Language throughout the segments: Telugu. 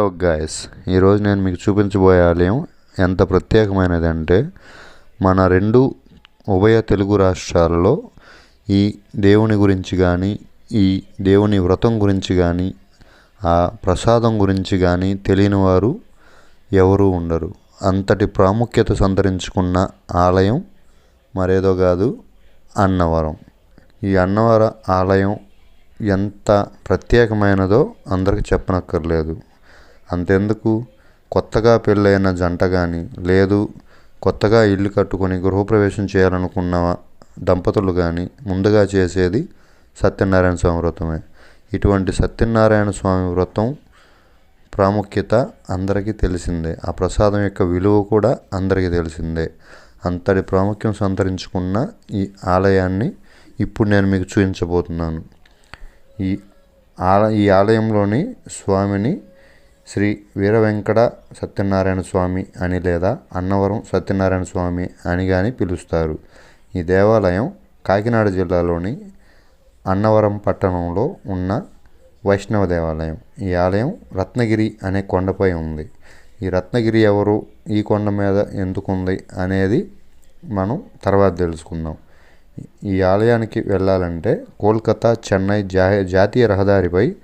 హలో గాయస్ ఈరోజు నేను మీకు చూపించబోయే ఆలయం ఎంత ప్రత్యేకమైనది అంటే మన రెండు ఉభయ తెలుగు రాష్ట్రాలలో ఈ దేవుని గురించి కానీ ఈ దేవుని వ్రతం గురించి కానీ ఆ ప్రసాదం గురించి కానీ తెలియని వారు ఎవరు ఉండరు. అంతటి ప్రాముఖ్యత సంతరించుకున్న ఆలయం మరేదో కాదు అన్నవరం. ఈ అన్నవర ఆలయం ఎంత ప్రత్యేకమైనదో అందరికి చెప్పనక్కర్లేదు. అంతెందుకు? కొత్తగా పెళ్ళైన జంట కానీ లేదు కొత్తగా ఇల్లు కట్టుకొని గృహప్రవేశం చేయాలనుకున్న దంపతులు కానీ ముందుగా చేసేది సత్యనారాయణ స్వామి వ్రతమే. ఇటువంటి సత్యనారాయణ స్వామి వ్రతం ప్రాముఖ్యత అందరికీ తెలిసిందే. ఆ ప్రసాదం యొక్క విలువ కూడా అందరికీ తెలిసిందే. అంతటి ప్రాముఖ్యం సంతరించుకున్న ఈ ఆలయాన్ని ఇప్పుడు నేను మీకు చూపించబోతున్నాను. ఈ ఆల ఈ ఆలయంలోని స్వామిని శ్రీ వీర వెంకట సత్యనారాయణ స్వామి అని లేదా అన్నవరం సత్యనారాయణ స్వామి అని కానీ పిలుస్తారు. ఈ దేవాలయం కాకినాడ జిల్లాలోని అన్నవరం పట్టణంలో ఉన్న వైష్ణవ దేవాలయం. ఈ ఆలయం రత్నగిరి అనే కొండపై ఉంది. ఈ రత్నగిరి ఎవరు? ఈ కొండ మీద ఎందుకు ఉంది అనేది మనం తర్వాత తెలుసుకుందాం. ఈ ఆలయానికి వెళ్ళాలంటే కోల్కతా చెన్నై జా జాతీయ రహదారిపై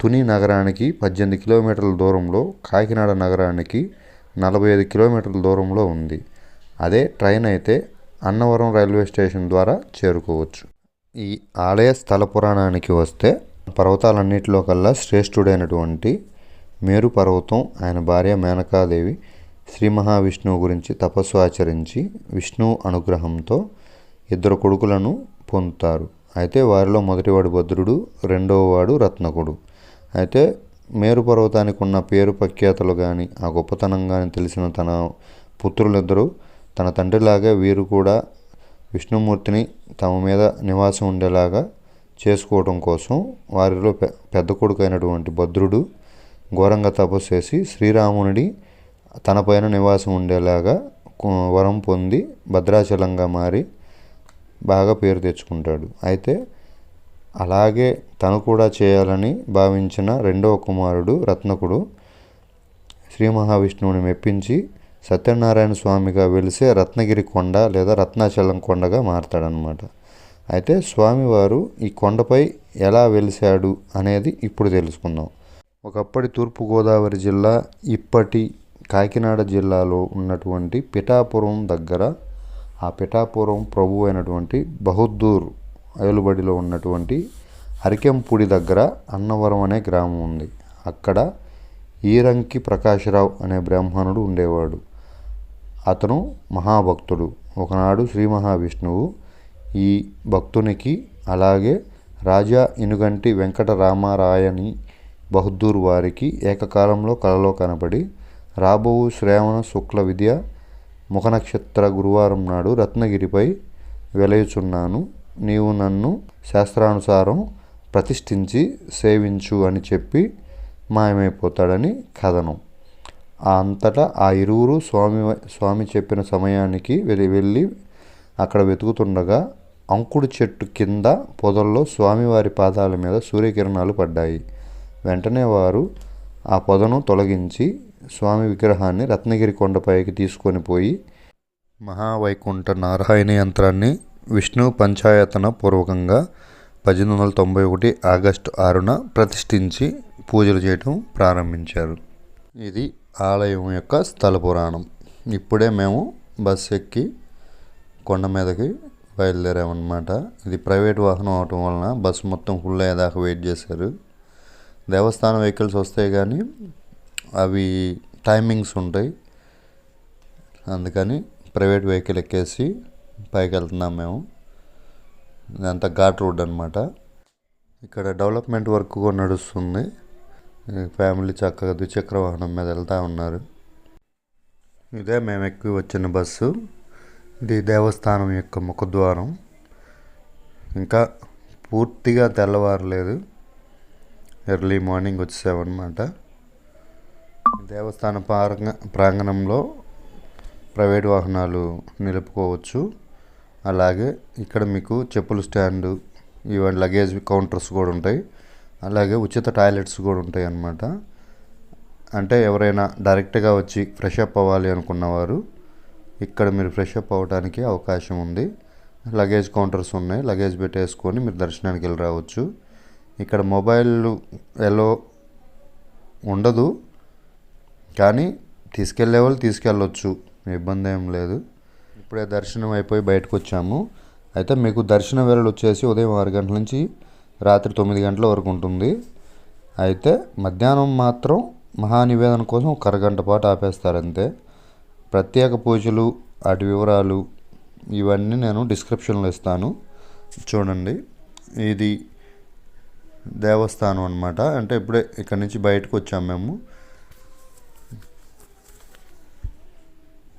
తుని నగరానికి పద్దెనిమిది కిలోమీటర్ల దూరంలో కాకినాడ నగరానికి నలభై ఐదు కిలోమీటర్ల దూరంలో ఉంది. అదే ట్రైన్ అయితే అన్నవరం రైల్వే స్టేషన్ ద్వారా చేరుకోవచ్చు. ఈ ఆలయ స్థల పురాణానికి వస్తే పర్వతాలన్నిటిలో కల్లా శ్రేష్ఠుడైనటువంటి మేరు పర్వతం ఆయన భార్య మేనకాదేవి శ్రీ మహావిష్ణువు గురించి తపస్సు ఆచరించి విష్ణువు అనుగ్రహంతో ఇద్దరు కొడుకులను పొందుతారు. అయితే వారిలో మొదటివాడు భద్రుడు రెండవ వాడు రత్నకుడు. అయితే మేరు పర్వతానికి ఉన్న పేరు ప్రఖ్యాతలు కానీ ఆ గొప్పతనం కానీ తెలిసిన తన పుత్రులిద్దరూ తన తండ్రిలాగే వీరు కూడా విష్ణుమూర్తిని తమ మీద నివాసం ఉండేలాగా చేసుకోవడం కోసం వారిలో పె పెద్ద కొడుకు అయినటువంటి భద్రుడు ఘోరంగా తపస్సు చేసి శ్రీరామునిడి తనపైన నివాసం ఉండేలాగా వరం పొంది భద్రాచలంగా మారి బాగా పేరు తెచ్చుకుంటాడు. అయితే అలాగే తను కూడా చేయాలని భావించిన రెండవ కుమారుడు రత్నకుడు శ్రీ మహావిష్ణువుని మెప్పించి సత్యనారాయణ స్వామిగా వెలిసే రత్నగిరి కొండ లేదా రత్నాచలం కొండగా మారతాడనమాట అయితే స్వామివారు ఈ కొండపై ఎలా వెలిశాడు అనేది ఇప్పుడు తెలుసుకుందాం. ఒకప్పటి తూర్పుగోదావరి జిల్లా ఇప్పటి కాకినాడ జిల్లాలో ఉన్నటువంటి పిఠాపురం దగ్గర ఆ పిఠాపురం ప్రభు అయినటువంటి బహుద్దూర్ అయలుబడిలో ఉన్నటువంటి అరికెంపూడి దగ్గర అన్నవరం అనే గ్రామం ఉంది. అక్కడ ఈరంకి ప్రకాశరావు అనే బ్రాహ్మణుడు ఉండేవాడు. అతను మహాభక్తుడు. ఒకనాడు శ్రీ మహావిష్ణువు ఈ భక్తునికి అలాగే రాజా ఇనుగంటి వెంకటరామారాయని బహద్దూర్ వారికి ఏకకాలంలో కలలో కనబడి రాబో శ్రావణ శుక్ల విద్య ముఖనక్షత్ర గురువారం నాడు రత్నగిరిపై వెలయుచున్నాను. నీవు నన్ను శాస్త్రానుసారం ప్రతిష్ఠించి సేవించు అని చెప్పి మాయమైపోతాడని కథనం. అంతటా ఆ ఇరువురు స్వామి స్వామి చెప్పిన సమయానికి వెళ్ళి వెళ్ళి అక్కడ వెతుకుతుండగా అంకుడు చెట్టు కింద పొదల్లో స్వామివారి పాదాల మీద సూర్యకిరణాలు పడ్డాయి. వెంటనే వారు ఆ పొదను తొలగించి స్వామి విగ్రహాన్ని రత్నగిరి కొండపైకి తీసుకొని పోయి మహావైకుంఠ నారాయణ యంత్రాన్ని విష్ణు పంచాయతన పూర్వకంగా పద్దెనిమిది వందల తొంభై ఒకటి ఆగస్టు ఆరున ప్రతిష్ఠించి పూజలు చేయటం ప్రారంభించారు. ఇది ఆలయం యొక్క స్థల పురాణం. ఇప్పుడే మేము బస్ ఎక్కి కొండ మీదకి బయలుదేరామన్నమాట. ఇది ప్రైవేట్ వాహనం అవటం వలన బస్సు మొత్తం ఫుల్ అయ్యేదాకా వెయిట్ చేశారు. దేవస్థానం వెహికల్స్ వస్తాయి కానీ అవి టైమింగ్స్ ఉంటాయి. అందుకని ప్రైవేట్ వెహికల్ ఎక్కేసి పైకి వెళ్తున్నాం మేము. ఇదంతా ఘాట్ రోడ్ అనమాట ఇక్కడ డెవలప్మెంట్ వర్క్ కూడా నడుస్తుంది. ఫ్యామిలీ చక్కగా ద్విచక్ర వాహనం మీద వెళ్తూ ఉన్నారు. ఇదే మేము ఎక్కువ వచ్చిన బస్సు. ఇది దేవస్థానం యొక్క ముఖద్వారం. ఇంకా పూర్తిగా తెల్లవారలేదు. Early morning వచ్చేసామన్నమాట. దేవస్థాన ప్రాంగ ప్రాంగణంలో ప్రైవేట్ వాహనాలు నిలుపుకోవచ్చు. అలాగే ఇక్కడ మీకు చెప్పుల స్టాండు ఈవెన్ లగేజ్ కౌంటర్స్ కూడా ఉంటాయి. అలాగే ఉచిత టాయిలెట్స్ కూడా ఉంటాయి అన్నమాట. అంటే ఎవరైనా డైరెక్ట్గా వచ్చి ఫ్రెష్ అప్ అవ్వాలి అనుకున్నవారు ఇక్కడ మీరు ఫ్రెష్ అప్ అవ్వడానికి అవకాశం ఉంది. లగేజ్ కౌంటర్స్ ఉన్నాయి లగేజ్ పెట్టేసుకొని మీరు దర్శనానికి వెళ్ళి రావచ్చు. ఇక్కడ మొబైల్ ఎలో ఉండదు కానీ తీసుకెళ్ళే వాళ్ళు తీసుకెళ్ళొచ్చు ఇబ్బంది ఏం లేదు. ఇప్పుడే దర్శనం అయిపోయి బయటకు వచ్చాము అయితే మీకు దర్శన వేళలు వచ్చేసి ఉదయం ఆరు గంటల నుంచి రాత్రి తొమ్మిది గంటల వరకు ఉంటుంది. అయితే మధ్యాహ్నం మాత్రం మహానివేదన కోసం ఒక అరగంట పాటు ఆపేస్తారంతే ప్రత్యేక పూజలు వాటి వివరాలు ఇవన్నీ నేను డిస్క్రిప్షన్లో ఇస్తాను. చూడండి. ఇది దేవస్థానం అనమాట అంటే ఇప్పుడే ఇక్కడి నుంచి బయటకు వచ్చాము మేము.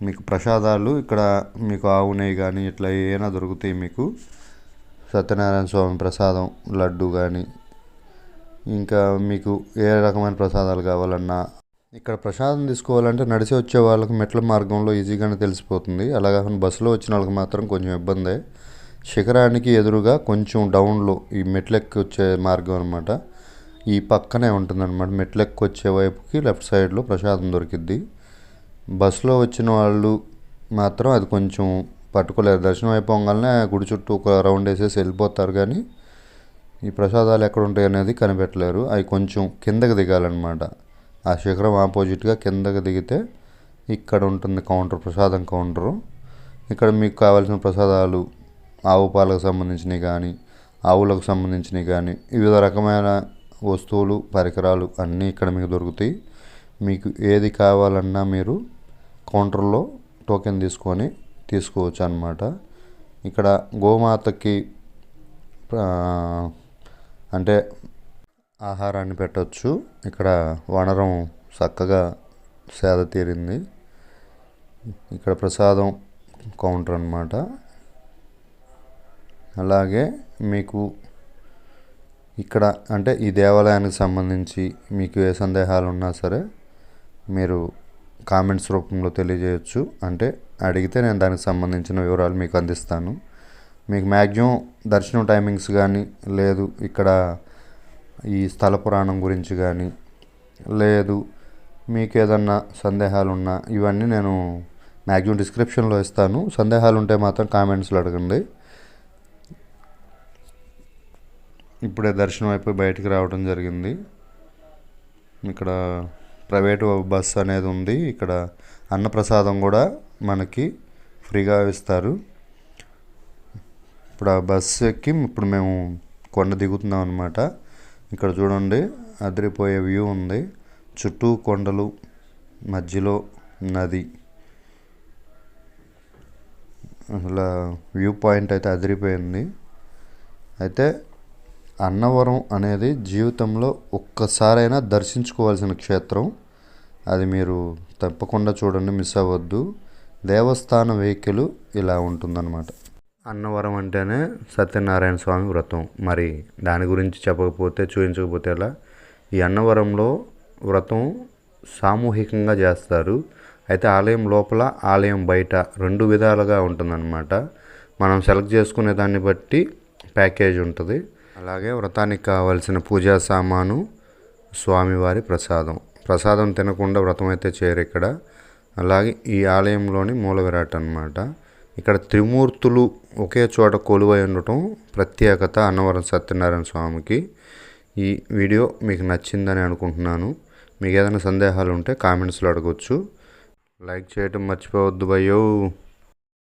మీకు ప్రసాదాలు ఇక్కడ మీకు ఆవు నెయ్యి కానీ ఇట్లా ఏమైనా దొరుకుతాయి మీకు? సత్యనారాయణ స్వామి ప్రసాదం లడ్డు కానీ ఇంకా మీకు ఏ రకమైన ప్రసాదాలు కావాలన్నా. ఇక్కడ ప్రసాదం తీసుకోవాలంటే నడిచి వచ్చే వాళ్ళకి మెట్ల మార్గంలో ఈజీగానే తెలిసిపోతుంది. అలాగే బస్సులో వచ్చిన వాళ్ళకి మాత్రం కొంచెం ఇబ్బందే. శిఖరానికి ఎదురుగా కొంచెం డౌన్లో ఈ మెట్లెక్కి వచ్చే మార్గం అనమాట ఈ పక్కనే ఉంటుందన్నమాట. మెట్లెక్కి వచ్చే వైపుకి లెఫ్ట్ సైడ్లో ప్రసాదం దొరికిద్ది. బస్సులో వచ్చిన వాళ్ళు మాత్రం అది కొంచెం పట్టుకోలేరు. దర్శనం అయిపోగానే గుడి చుట్టూ ఒక రౌండ్ వేసేసి వెళ్ళిపోతారు కానీ ఈ ప్రసాదాలు ఎక్కడ ఉంటాయి అనేది కనిపెట్టలేరు. అవి కొంచెం కిందకి దిగాలన్నమాట. ఆ శిఖరం ఆపోజిట్గా కిందకి దిగితే ఇక్కడ ఉంటుంది కౌంటర్ ప్రసాదం కౌంటరు. ఇక్కడ మీకు కావాల్సిన ప్రసాదాలు ఆవు పాలకు సంబంధించినవి కానీ ఆవులకు సంబంధించినవి కానీ వివిధ రకమైన వస్తువులు పరికరాలు అన్నీ ఇక్కడ మీకు దొరుకుతాయి. మీకు ఏది కావాలన్నా మీరు కౌంటర్లో టోకెన్ తీసుకొని తీసుకోవచ్చు అనమాట ఇక్కడ గోమాతకి అంటే ఆహారాన్ని పెట్టవచ్చు ఇక్కడ వనరం చక్కగా సేద తీరింది. ఇక్కడ ప్రసాదం కౌంటర్ అన్నమాట. అలాగే మీకు ఇక్కడ అంటే ఈ దేవాలయానికి సంబంధించి మీకు ఏ సందేహాలు ఉన్నా సరే మీరు కామెంట్స్ రూపంలో తెలియజేయచ్చు. అంటే అడిగితే నేను దానికి సంబంధించిన వివరాలు మీకు అందిస్తాను. మీకు మ్యాక్సిమం దర్శనం టైమింగ్స్ కానీ లేదు ఇక్కడ ఈ స్థల పురాణం గురించి కానీ లేదు మీకు ఏదన్నా సందేహాలు ఉన్నా ఇవన్నీ నేను మ్యాక్సిమం డిస్క్రిప్షన్లో ఇస్తాను. సందేహాలు ఉంటే మాత్రం కామెంట్స్లో అడగండి. ఇప్పుడే దర్శనం అయిపోయి బయటికి రావడం జరిగింది. ఇక్కడ ప్రైవేటు బస్సు అనేది ఉంది. ఇక్కడ అన్నప్రసాదం కూడా మనకి ఫ్రీగా ఇస్తారు. ఇప్పుడు ఆ బస్సు ఎక్కి ఇప్పుడు మేము కొండ దిగుతున్నాం అనమాట ఇక్కడ చూడండి అదిరిపోయే వ్యూ ఉంది. చుట్టూ కొండలు మధ్యలో నది. అసలు వ్యూ పాయింట్ అయితే అదిరిపోయింది. అయితే అన్నవరం అనేది జీవితంలో ఒక్కసారైనా దర్శించుకోవాల్సిన క్షేత్రం. అది మీరు తప్పకుండా చూడండి మిస్ అవ్వద్దు. దేవస్థాన వెహికల్ ఇలా ఉంటుందన్నమాట. అన్నవరం అంటేనే సత్యనారాయణ స్వామి వ్రతం. మరి దాని గురించి చెప్పకపోతే చూపించకపోతే ఎలా? ఈ అన్నవరంలో వ్రతం సామూహికంగా చేస్తారు. అయితే ఆలయం లోపల ఆలయం బయట రెండు విధాలుగా ఉంటుందన్నమాట. మనం సెలెక్ట్ చేసుకునే దాన్ని బట్టి ప్యాకేజ్ ఉంటుంది. అలాగే వ్రతానికి కావాల్సిన పూజా సామాను స్వామివారి ప్రసాదం. ప్రసాదం తినకుండా వ్రతం అయితే చేయరు ఇక్కడ. అలాగే ఈ ఆలయంలోని మూల విరాట్ అన్నమాట. ఇక్కడ త్రిమూర్తులు ఒకే చోట కొలువై ఉండటం ప్రత్యేకత అన్నవరం సత్యనారాయణ స్వామికి. ఈ వీడియో మీకు నచ్చిందని అనుకుంటున్నాను. మీకు ఏదైనా సందేహాలు ఉంటే కామెంట్స్లో అడగవచ్చు లైక్ చేయటం మర్చిపోవద్దు భయ్యో